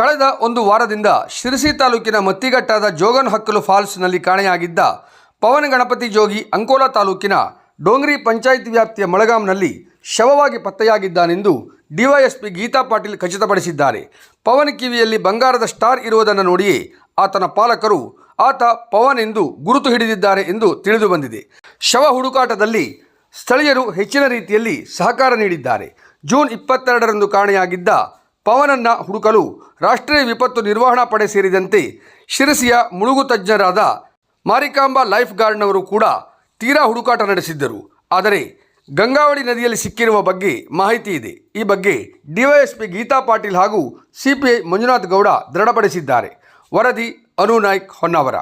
ಕಳೆದ ಒಂದು ವಾರದಿಂದ ಶಿರಸಿ ತಾಲೂಕಿನ ಮತ್ತಿಗಟ್ಟಾದ ಜೋಗನ್ ಹಕ್ಕಲು ಫಾಲ್ಸ್ನಲ್ಲಿ ಕಾಣೆಯಾಗಿದ್ದ ಪವನ ಗಣಪತಿ ಜೋಗಿ ಅಂಕೋಲಾ ತಾಲೂಕಿನ ಡೋಂಗ್ರಿ ಪಂಚಾಯತ್ ವ್ಯಾಪ್ತಿಯ ಮಳಗಾಂನಲ್ಲಿ ಶವವಾಗಿ ಪತ್ತೆಯಾಗಿದ್ದಾನೆಂದು ಡಿವೈಎಸ್ಪಿ ಗೀತಾ ಪಾಟೀಲ್ ಖಚಿತಪಡಿಸಿದ್ದಾರೆ. ಪವನ್ ಕಿವಿಯಲ್ಲಿ ಬಂಗಾರದ ಸ್ಟಾರ್ ಇರುವುದನ್ನು ನೋಡಿಯೇ ಆತನ ಪಾಲಕರು, ಆತ ಪವನ್ ಎಂದು ಗುರುತು ಹಿಡಿದಿದ್ದಾರೆ ಎಂದು ತಿಳಿದು ಬಂದಿದೆ. ಶವ ಹುಡುಕಾಟದಲ್ಲಿ ಸ್ಥಳೀಯರು ಹೆಚ್ಚಿನ ರೀತಿಯಲ್ಲಿ ಸಹಕಾರ ನೀಡಿದ್ದಾರೆ. ಜೂನ್ ಇಪ್ಪತ್ತೆರಡರಂದು ಕಾಣೆಯಾಗಿದ್ದ ಪವನನ್ನ ಹುಡುಕಲು ರಾಷ್ಟ್ರೀಯ ವಿಪತ್ತು ನಿರ್ವಹಣಾ ಪಡೆ ಸೇರಿದಂತೆ ಶಿರಸಿಯ ಮುಳುಗು ತಜ್ಞರಾದ ಮಾರಿಕಾಂಬಾ ಲೈಫ್ ಗಾರ್ಡ್ನವರು ಕೂಡ ತೀರಾ ಹುಡುಕಾಟ ನಡೆಸಿದ್ದರು. ಆದರೆ ಗಂಗಾವಳಿ ನದಿಯಲ್ಲಿ ಸಿಕ್ಕಿರುವ ಬಗ್ಗೆ ಮಾಹಿತಿ ಇದೆ. ಈ ಬಗ್ಗೆ ಡಿವೈಎಸ್ಪಿ ಗೀತಾ ಪಾಟೀಲ್ ಹಾಗೂ ಸಿಪಿಐ ಮಂಜುನಾಥ್ ಗೌಡ ದೃಢಪಡಿಸಿದ್ದಾರೆ. ವರದಿ ಅನು ನಾಯ್ಕ್ ಹೊನ್ನಾವರ.